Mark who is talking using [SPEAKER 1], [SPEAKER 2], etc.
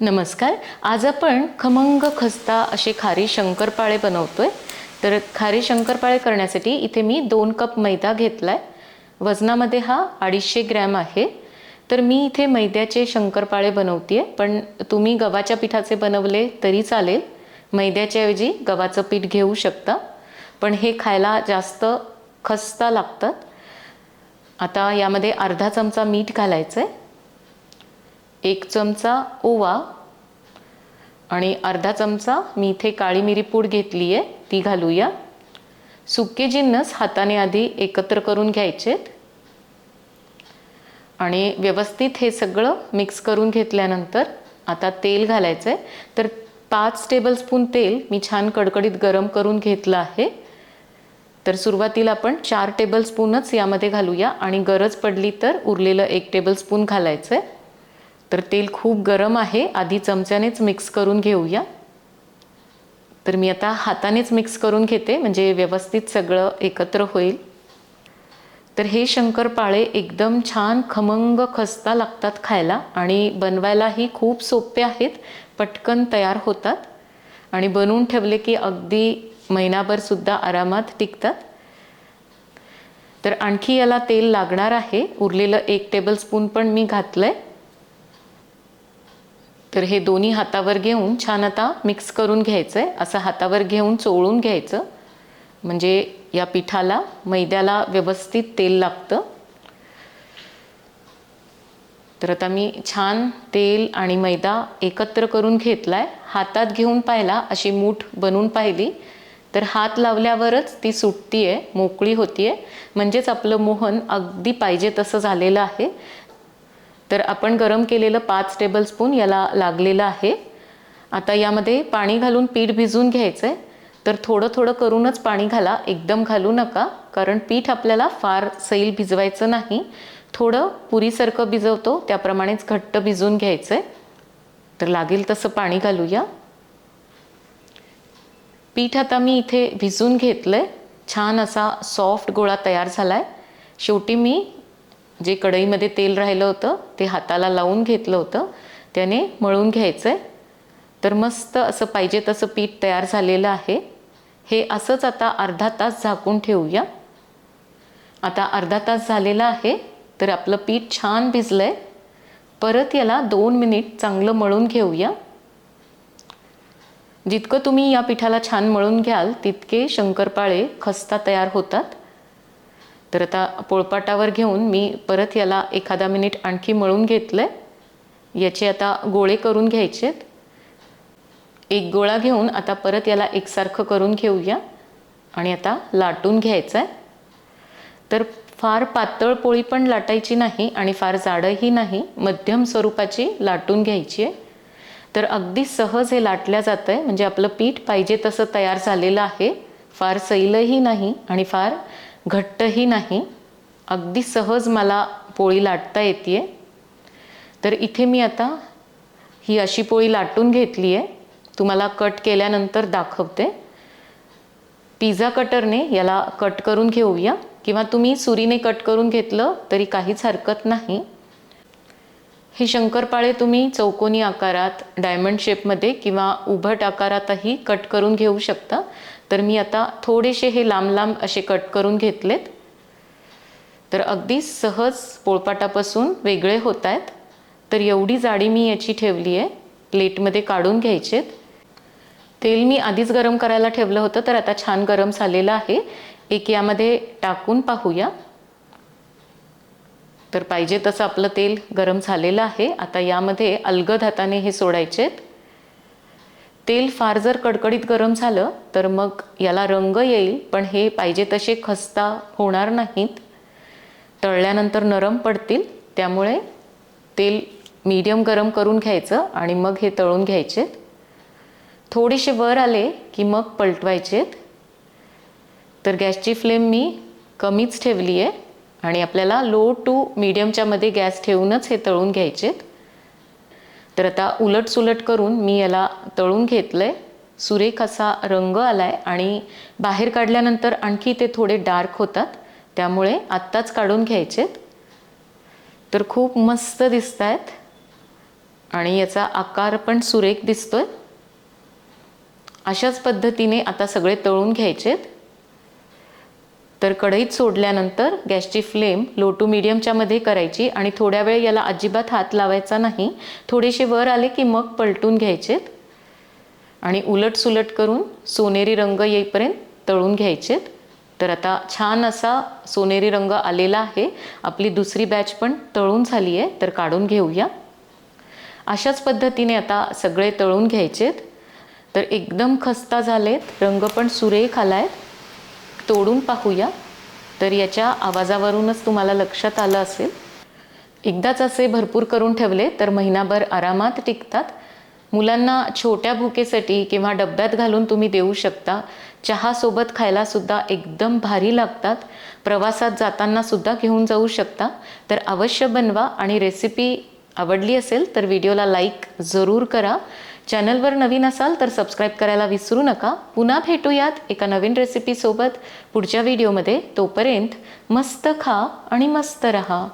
[SPEAKER 1] नमस्कार. आज आपण खमंग खस्ता असे खारी शंकरपाळे बनवतोय. तर खारी शंकरपाळे करण्यासाठी इथे मी दोन कप मैदा घेतलाय. वजनामध्ये हा अडीचशे ग्रॅम आहे. तर मी इथे मैद्याचे शंकरपाळे बनवते पण तुम्ही गव्हाच्या पिठाचे बनवले तरी चालेल. मैद्याच्या ऐवजी गव्हाचं पीठ घेऊ शकता. पण हे खायला जास्त खस्ता लागतात. आता यामध्ये अर्धा चमचा मीठ घालायचं आहे एक चमचा ओवा आणि अर्धा चमचा मी इथे काळी मिरी पूड घेतली आहे ती घालूया. सुके जिन्नस हाताने आधी एकत्र करून घ्यायचेत. आणि व्यवस्थित हे सगळं मिक्स करून घेतल्यानंतर आता तेल घालायचं आहे तर पाच टेबलस्पून तेल मी छान कडकडीत गरम करून घेतलं आहे. तर सुरुवातीला आपण चार टेबलस्पूनच यामध्ये घालूया आणि गरज पडली तर उरलेलं एक टेबलस्पून घालायचं आहे तर तेल खूप गरम आहे. आधी चमच्यानेच मिक्स करून घेऊया. तर मी आता हातानेच मिक्स करून घेते. म्हणजे व्यवस्थित सगळं एकत्र होईल. तर हे शंकरपाळे एकदम छान खमंग खस्ता लागतात खायला आणि बनवायलाही खूप सोपे आहेत. पटकन तयार होतात. आणि बनवून ठेवले की अगदी महिनाभरसुद्धा आरामात टिकतात. तर आणखी याला तेल लागणार आहे. उरलेलं एक टेबलस्पून पण मी घातलं आहे तर हे दोन्ही हातावर घेऊन छान आता मिक्स करून घ्यायचं आहे असं हातावर घेऊन चोळून घ्यायचं. म्हणजे या पिठाला मैद्याला व्यवस्थित तेल लागतं. तर आता मी छान तेल आणि मैदा एकत्र करून घेतलाय. हातात घेऊन पाहिला अशी मूठ बनवून पाहिली. तर हात लावल्यावरच ती सुटतीये मोकळी होतीये. म्हणजेच आपलं मोहन अगदी पाहिजे तसं झालेलं आहे. तर आपण गरम केलेलं पाच टेबलस्पून याला लागलेलं आहे. आता यामध्ये पाणी घालून पीठ भिजवून घ्यायचं आहे तर थोडं थोडं करूनच पाणी घाला. एकदम घालू नका कारण पीठ आपल्याला फार सैल भिजवायचं नाही. थोडं पुरीसारखं भिजवतो त्याप्रमाणेच घट्ट भिजवून घ्यायचं आहे तर लागेल तसं पाणी घालूया. पीठ आता मी इथे भिजून घेतलं आहे छान असा सॉफ्ट गोळा तयार झाला आहे शेवटी मी जे कढईमध्ये तेल राहिलं होतं ते हाताला लावून घेतलं होतं त्याने मळून घ्यायचं आहे तर मस्त असं पाहिजे तसं पीठ तयार झालेलं आहे. हे असंच आता अर्धा तास झाकून ठेवूया. आता अर्धा तास झालेला आहे तर आपलं पीठ छान भिजलं आहे परत याला दोन मिनिट चांगलं मळून घेऊया. जितकं तुम्ही या पिठाला छान मळून घ्याल तितके शंकरपाळे खस्ता तयार होतात. तर आता पोळपाटावर घेऊन मी परत याला एखादा मिनिट आणखी मळून घेतलं आहे याचे आता गोळे करून घ्यायचेत. एक गोळा घेऊन आता परत याला एकसारखं करून घेऊया. आणि आता लाटून घ्यायचं आहे तर फार पातळ पोळी पण लाटायची नाही आणि फार जाडंही नाही. मध्यम स्वरूपाची लाटून घ्यायची आहे. तर अगदी सहज हे लाटल्या जातं आहे म्हणजे आपलं पीठ पाहिजे तसं तयार झालेलं आहे. फार सैलही नाही आणि फार घट्टही नाही. अगदी सहज मला पोळी लाटता येते तर इथे मी आता ही अशी पोळी लाटून घेतली आहे तुम्हाला कट केल्यानंतर दाखवते. पिझ्झा कटरने याला कट करून घेऊया. किंवा तुम्ही सुरीने कट करून घेतलं तरी काहीच हरकत नाही. हे शंकरपाळे तुम्ही चौकोनी आकारात डायमंड शेपमध्ये किंवा उभट आकारातही कट करून घेऊ शकता. तर मी आता थोडेसे हे लांब लांब असे कट करून घेतलेत. तर अगदी सहज पोळपाटापासून वेगळे होत आहेत. तर एवढी जाडी मी याची ठेवली आहे. प्लेटमध्ये काढून घ्यायचेत. तेल मी आधीच गरम करायला ठेवलं होतं तर आता छान गरम झालेलं आहे. एक यामध्ये टाकून पाहूया. तर पाहिजे तसं आपलं तेल गरम झालेलं आहे. आता यामध्ये अलगद हाताने हे सोडायचेत. तेल फार जर कडकडीत गरम झालं तर मग याला रंग येईल पण हे पाहिजे तसे खस्ता होणार नाहीत. तळल्यानंतर नरम पडतील त्यामुळे तेल मीडियम गरम करून घ्यायचं आणि मग हे तळून घ्यायचेत थोडेसे वर आले की मग पलटवायचेत तर गॅसची फ्लेम मी कमीच ठेवली आहे आणि आपल्याला लो टू मीडियमच्यामध्ये गॅस ठेवूनच हे तळून घ्यायचेत. तर आता उलट सुलट करून मी याला तळून घेतलं आहे सुरेख असा रंग आला आहे आणि बाहेर काढल्यानंतर आणखी ते थोडे डार्क होतात. त्यामुळे आत्ताच काढून घ्यायचेत. तर खूप मस्त दिसत आहेत आणि याचा आकार पण सुरेख दिसतोय. अशाच पद्धतीने आता सगळे तळून घ्यायचेत. तर कढईत सोडल्यानंतर गॅसची फ्लेम लो टू मिडियमच्या मध्ये करायची आणि थोड्या वेळ याला अजिबात हात लावायचा नाही. थोडेसे वर आले की मग पलटून घ्यायचेत आणि उलट सुलट करून सोनेरी रंग येईपर्यंत तळून घ्यायचेत तर आता छान असा सोनेरी रंग आलेला आहे. आपली दुसरी बॅच पण तळून झाली आहे तर काढून घेऊया. अशाच पद्धतीने आता सगळे तळून घ्यायचेत. तर एकदम खस्ता झालेत रंग पण सुरेख आहेत तोडून पाहूया. तर याच्या आवाजावरूनच तुम्हाला लक्षात आलं असेल. एकदाच असे भरपूर करून ठेवले तर महिनाभर आरामात टिकतात. मुलांना छोट्या भुकेसाठी किंवा डब्यात घालून तुम्ही देऊ शकता. चहासोबत खायलासुद्धा एकदम भारी लागतात. प्रवासात जातानासुद्धा घेऊन जाऊ शकता. तर अवश्य बनवा आणि रेसिपी आवडली असेल तर व्हिडिओला लाईक जरूर करा. चॅनलवर नवीन असाल तर सबस्क्राईब करायला विसरू नका. पुन्हा भेटूयात एका नवीन रेसिपीसोबत पुढच्या व्हिडिओमध्ये तोपर्यंत मस्त खा आणि मस्त रहा.